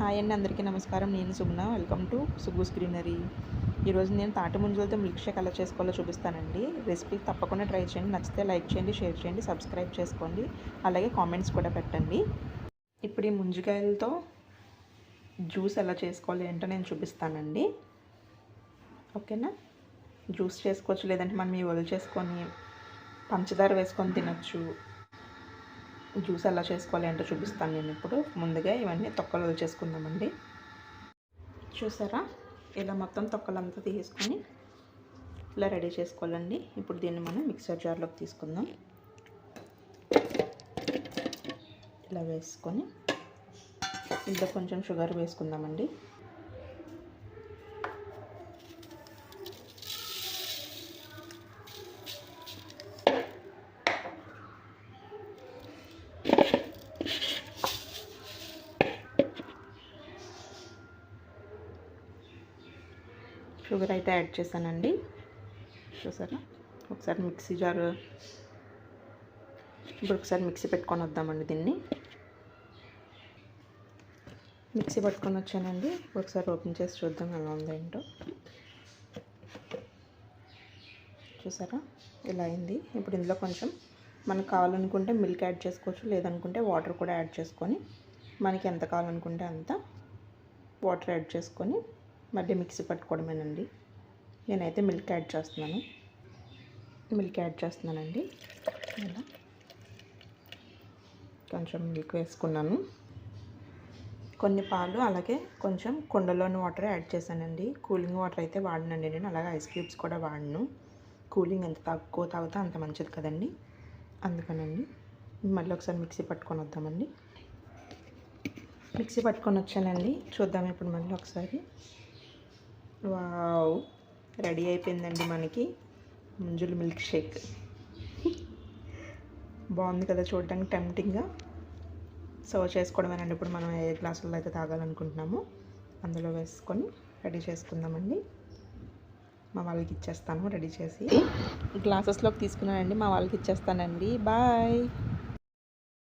Hi అండి అందరికీ నమస్కారం. నేను Suguna. Welcome to Sugus greenery ఈరోజు నేను తాటి ముంజలతో మిల్క్ షేక్ ఎలా చేసుకోవాలో చూపిస్తానండి. రెసిపీ తప్పకుండా ట్రై చేయండి. నచ్చితే లైక్ చేయండి షేర్ చేయండి సబ్స్క్రైబ్ చేసుకోండి. అలాగే కామెంట్స్ కూడా పెట్టండి. ఇప్పుడు ఈ ముంజికాయలతో జ్యూస్ ఎలా చేసుకోవాలి ఏంటో నేను చూపిస్తానండి. ఓకేనా? జ్యూస్ చేసుకోవచ్చు లేదంటే మనం ఈ వదిలి చేసుకొని పంచదార వేసుకొని తినచ్చు. జ్యూస్ ఎలా చేసుకోవాలి అంటే చూపిస్తాను నేను ఇప్పుడు. ముందుగా ఇవన్నీ తొక్కలు చేసుకుందామండి. చూసారా? ఇలా మొత్తం తొక్కలంతా తీసుకొని ఇలా రెడీ చేసుకోవాలండి. ఇప్పుడు దీన్ని మనం మిక్సర్ జార్లోకి తీసుకుందాం. ఇలా వేసుకొని ఇంత కొంచెం షుగర్ వేసుకుందామండి. షుగర్ అయితే యాడ్ చేశానండి. చూసారా? ఒకసారి మిక్సీ జార్ ఇప్పుడు ఒకసారి మిక్సీ పెట్టుకొని వద్దామండి దీన్ని. మిక్సీ పట్టుకొని వచ్చానండి. ఒకసారి ఓపెన్ చేసి చూద్దాం ఎలా ఉందేంటో ఏంటో. చూసారా? ఇలా అయింది. ఇప్పుడు ఇందులో కొంచెం మనకు కావాలనుకుంటే మిల్క్ యాడ్ చేసుకోవచ్చు లేదనుకుంటే వాటర్ కూడా యాడ్ చేసుకొని మనకి ఎంత కావాలనుకుంటే అంత వాటర్ యాడ్ చేసుకొని మళ్ళీ మిక్సీ పట్టుకోవడమేనండి. నేనైతే మిల్క్ యాడ్ చేస్తున్నాను. మిల్క్ యాడ్ చేస్తున్నానండి. ఇలా. కొంచెం మిల్క్ వేసుకున్నాను. కొన్ని పాలు అలాగే కొంచెం కుండలోని వాటర్ యాడ్ చేశానండి. కూలింగ్ వాటర్ అయితే వాడినండి నేను. అలాగే ఐస్ క్యూబ్స్ కూడా వాడను. కూలింగ్ ఎంత తక్కువ తాగితే అంత మంచిది కదండి. అందుకనండి. మళ్ళీ ఒకసారి మిక్సీ పట్టుకొని వద్దామండి. మిక్సీ పట్టుకొని వచ్చానండి. చూద్దాం ఇప్పుడు మళ్ళీ ఒకసారి. వావ్. రెడీ అయిపోయిందండి మనకి ముంజులు మిల్క్ షేక్. బాగుంది కదా చూడడానికి టెంప్టింగ్గా. సర్వ్ చేసుకోవడమేనండి. ఇప్పుడు మనం ఏ గ్లాసుల్లో అయితే తాగాలనుకుంటున్నామో అందులో వేసుకొని రెడీ చేసుకుందామండి. మా వాళ్ళకి ఇచ్చేస్తాను రెడీ చేసి. గ్లాసెస్లోకి తీసుకున్నానండి మా వాళ్ళకి ఇచ్చేస్తానండి. బాయ్.